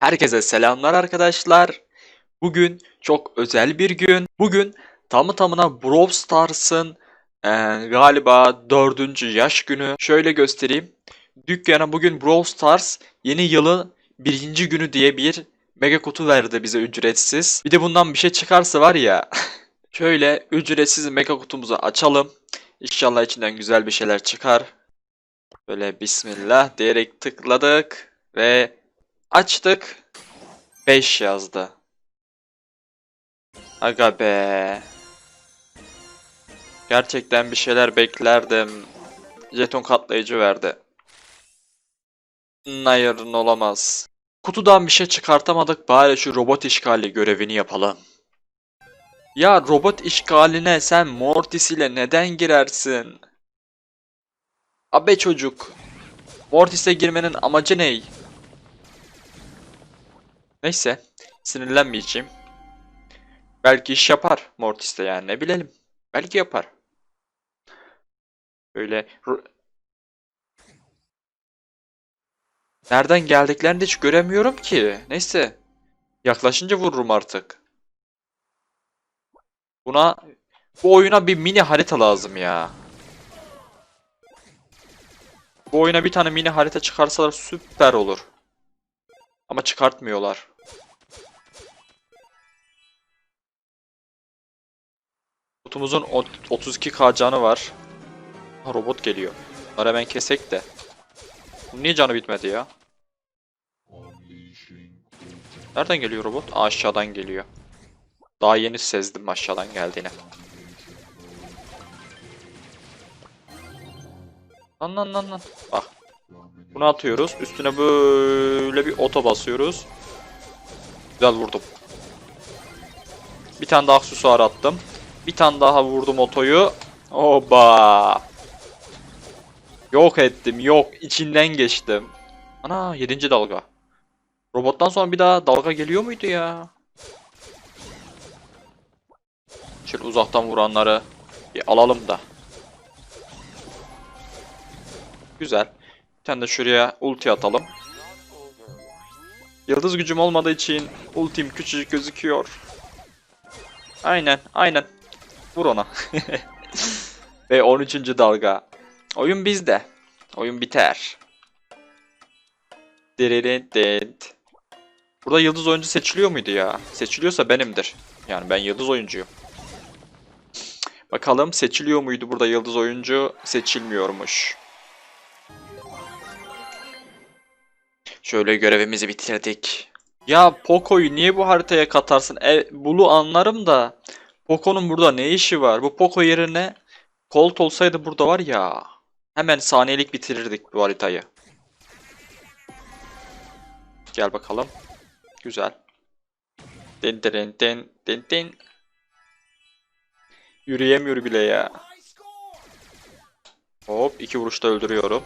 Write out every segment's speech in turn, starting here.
Herkese selamlar arkadaşlar. Bugün çok özel bir gün. Bugün tamı tamına Brawl Stars'ın eee, galiba dördüncü yaş günü. Şöyle göstereyim. Dükkana bugün Brawl Stars yeni yılın birinci günü diye bir mega kutu verdi bize ücretsiz. Bir de bundan bir şey çıkarsa var ya. Şöyle ücretsiz mega kutumuzu açalım. İnşallah içinden güzel bir şeyler çıkar. Böyle bismillah diyerek tıkladık ve açtık. 5 yazdı. Aga be. Gerçekten bir şeyler beklerdim. Jeton katlayıcı verdi. Hayır olamaz. Kutudan bir şey çıkartamadık bari şu robot işgali görevini yapalım. Ya robot işgaline sen Mortis ile neden girersin? Abe çocuk. Mortis'e girmenin amacı ne? Neyse. Sinirlenmeyeceğim. Belki iş yapar Mortis'te yani ne bilelim. Belki yapar. Böyle Nereden geldiklerini de hiç göremiyorum ki. Neyse. Yaklaşınca vururum artık. Buna bu oyuna bir mini harita lazım ya. Bu oyuna bir tane mini harita çıkarsalar süper olur. Ama çıkartmıyorlar. Ot- 32k canı var. Ha, robot geliyor. Bunları hemen kesek de. Niye canı bitmedi ya? Nereden geliyor robot? Aşağıdan geliyor. Daha yeni sezdim aşağıdan geldiğini. Lan lan lan lan. Bak. Bunu atıyoruz. Üstüne böyle bir oto basıyoruz. Güzel vurdum. Bir tane daha aksesuar attım. Bir tane daha vurdum otoyu. Oba. Yok ettim. Yok. içinden geçtim. Ana 7. dalga. Robottan sonra bir daha dalga geliyor muydu ya? Şöyle uzaktan vuranları bir alalım da. Güzel. Bir tane de şuraya ulti atalım. Yıldız gücüm olmadığı için ultim küçücük gözüküyor. Aynen, aynen. Vur ona. Ve 13. dalga. Oyun bizde. Oyun biter. Burada yıldız oyuncu seçiliyor muydu ya? Seçiliyorsa benimdir. Yani ben yıldız oyuncuyum. Bakalım seçiliyor muydu burada yıldız oyuncu? Seçilmiyormuş. Şöyle görevimizi bitirdik. Ya Poco'yu niye bu haritaya katarsın? E, Bulu anlarım da Poco'nun burada ne işi var? Bu Poco yerine Colt olsaydı burada var ya. Hemen saniyelik bitirirdik bu haritayı. Gel bakalım. Güzel. Den den den den den. Yürüyemiyor bile ya. Hop iki vuruşta öldürüyorum.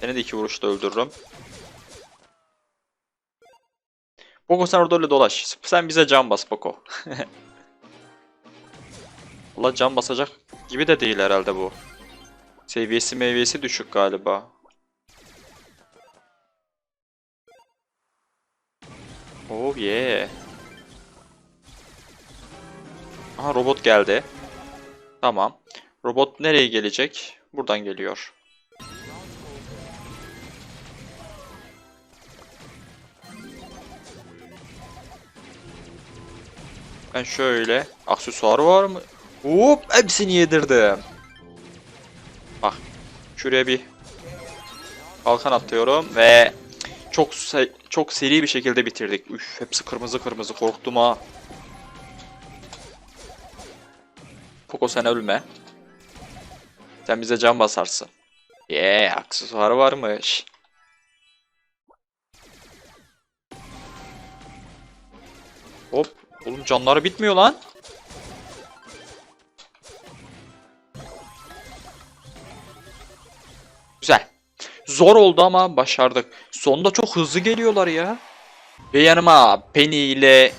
Seni de iki vuruşta öldürürüm. Poco sen orada öyle dolaş. Sen bize can bas Poco. Allah can basacak gibi de değil herhalde bu. Seviyesi meyvesi düşük galiba. Oh yeah. Aha robot geldi. Tamam. Robot nereye gelecek? Buradan geliyor. Ben şöyle aksesuar var mı? Hop hepsini yedirdim. Bak şuraya bir kalkan atıyorum ve çok se- çok seri bir şekilde bitirdik. Üf hepsi kırmızı kırmızı korktum ha. Poco sen ölme. Sen bize can basarsın. Yeah aksesuarı varmış. Hop oğlum canları bitmiyor lan. Zor oldu ama başardık. Sonunda çok hızlı geliyorlar ya. Ve yanıma Penny ile...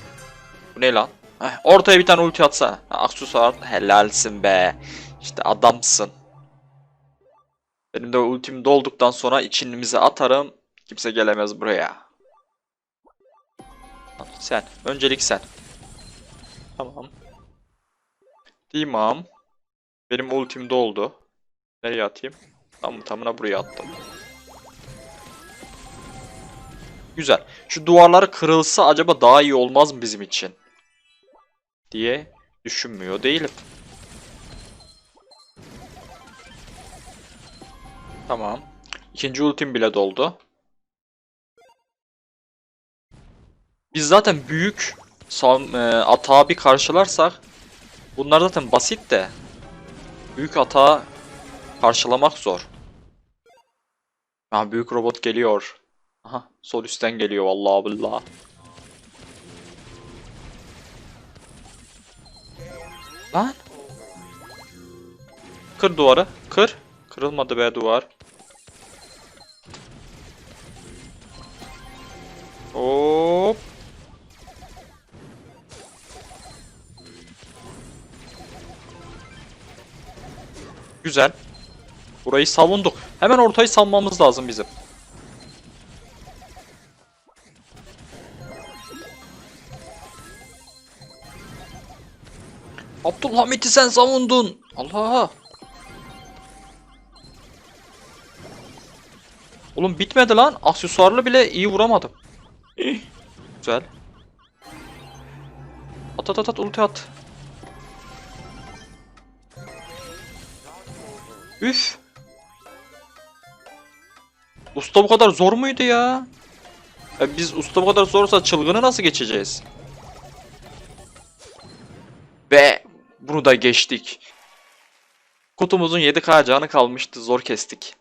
Bu ne lan? Heh, ortaya bir tane ulti atsa. Aksesuar helalsin be. İşte adamsın. Benim de ultim dolduktan sonra içinimize atarım. Kimse gelemez buraya. Sen. Öncelik sen. Tamam. Tamam. Benim ultim doldu. Nereye atayım? Tamam tamına buraya attım. Güzel. Şu duvarlar kırılsa acaba daha iyi olmaz mı bizim için? Diye düşünmüyor değilim. Tamam. İkinci ultim bile doldu. Biz zaten büyük e, atağı bir karşılarsak bunlar zaten basit de büyük atağı karşılamak zor. Ha büyük robot geliyor. Sol üstten geliyor vallahi billahi. Lan. Kır duvarı. Kır. Kırılmadı be duvar. Hop. Güzel. Burayı savunduk. Hemen ortayı savunmamız lazım bizim. Abdülhamit'i sen savundun. Allah. Oğlum bitmedi lan. Aksesuarlı bile iyi vuramadım. Güzel. At at at at ulti at. Üf. Usta bu kadar zor muydu ya? ya biz usta bu kadar zorsa çılgını nasıl geçeceğiz? Bunu da geçtik. Kutumuzun 7k canı kalmıştı zor kestik.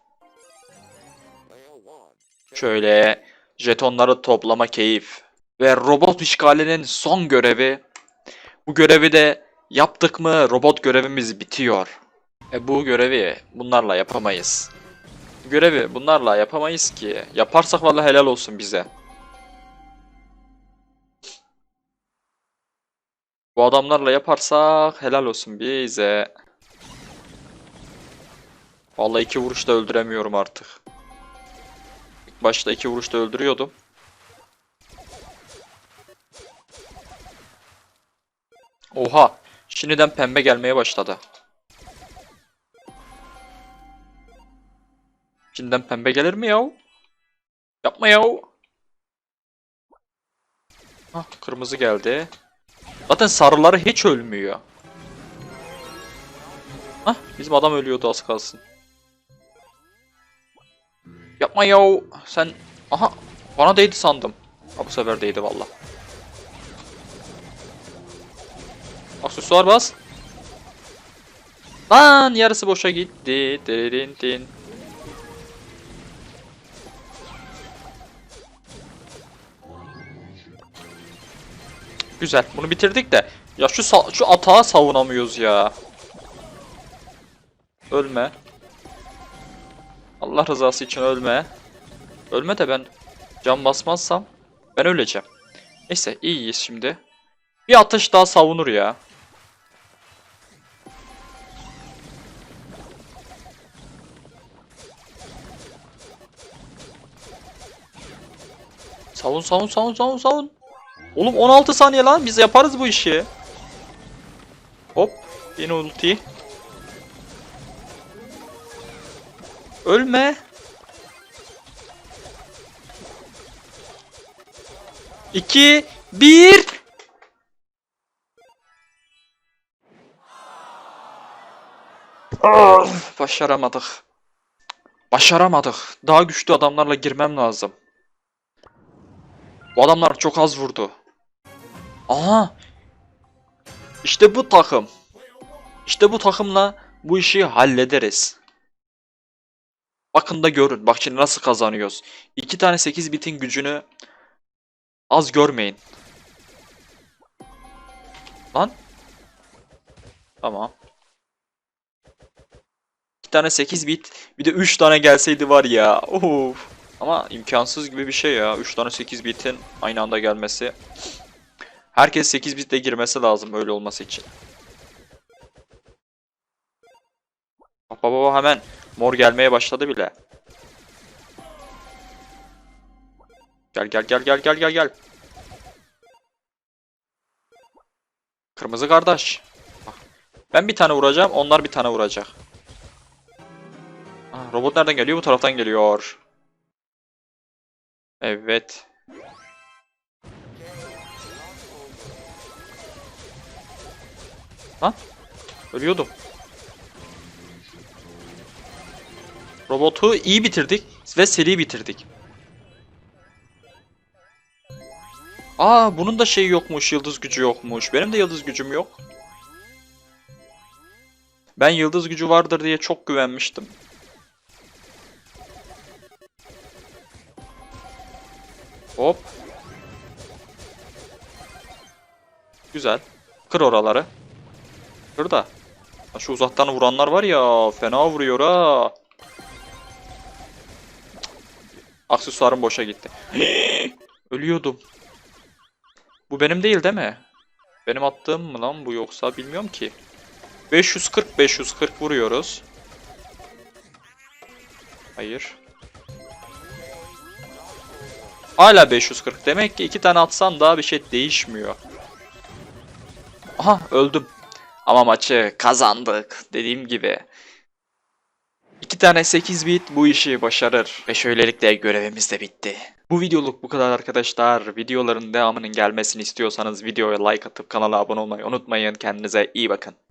Şöyle jetonları toplama keyif. Ve robot işgalinin son görevi. Bu görevi de yaptık mı robot görevimiz bitiyor. E bu görevi bunlarla yapamayız. Görevi bunlarla yapamayız ki. Yaparsak vallahi helal olsun bize. Bu adamlarla yaparsak helal olsun bize. Vallahi iki vuruşta öldüremiyorum artık. İlk başta iki vuruşta öldürüyordum. Oha! Şimdiden pembe gelmeye başladı. Şimdiden pembe gelir mi yav? Yapma yav. Hah kırmızı geldi. Zaten sarıları hiç ölmüyor. Hah bizim adam ölüyordu az kalsın. Yapma yav. Sen... Aha bana değdi sandım. Ha, bu sefer değdi valla. Aksesuar bas. Lan yarısı boşa gitti. Derin din. Güzel. Bunu bitirdik de. Ya şu şu atağı savunamıyoruz ya. Ölme. Allah rızası için ölme. Ölme de ben can basmazsam ben öleceğim. Neyse iyiyiz şimdi. Bir atış daha savunur ya. Savun savun savun savun savun. Oğlum 16 saniye lan biz yaparız bu işi. Hop yine ulti. Ölme. İki, bir. Başaramadık. Başaramadık. Daha güçlü adamlarla girmem lazım. Bu adamlar çok az vurdu. Aha. İşte bu takım. İşte bu takımla bu işi hallederiz. Bakın da görün. Bak şimdi nasıl kazanıyoruz. İki tane 8 bitin gücünü az görmeyin. Lan. Tamam. İki tane 8 bit. Bir de 3 tane gelseydi var ya. Of. Ama imkansız gibi bir şey ya. 3 tane 8 bitin aynı anda gelmesi. Herkes 8 bitle girmesi lazım öyle olması için. Baba baba hemen mor gelmeye başladı bile. Gel gel gel gel gel gel gel. Kırmızı kardeş. Ben bir tane vuracağım, onlar bir tane vuracak. Aa, robot nereden geliyor? Bu taraftan geliyor. Evet. Lan. Ölüyordum. Robotu iyi bitirdik ve seri bitirdik. Aa bunun da şeyi yokmuş, yıldız gücü yokmuş. Benim de yıldız gücüm yok. Ben yıldız gücü vardır diye çok güvenmiştim. Hop. Güzel. Kır oraları. Kır da. Şu uzaktan vuranlar var ya fena vuruyor ha. Aksesuarım boşa gitti. Ölüyordum. Bu benim değil değil mi? Benim attığım mı lan bu yoksa bilmiyorum ki. 540 540 vuruyoruz. Hayır. Hala 540. Demek ki iki tane atsam daha bir şey değişmiyor. Aha öldüm. Ama maçı kazandık. Dediğim gibi. İki tane 8 bit bu işi başarır. Ve şöylelikle görevimiz de bitti. Bu videoluk bu kadar arkadaşlar. Videoların devamının gelmesini istiyorsanız videoya like atıp kanala abone olmayı unutmayın. Kendinize iyi bakın.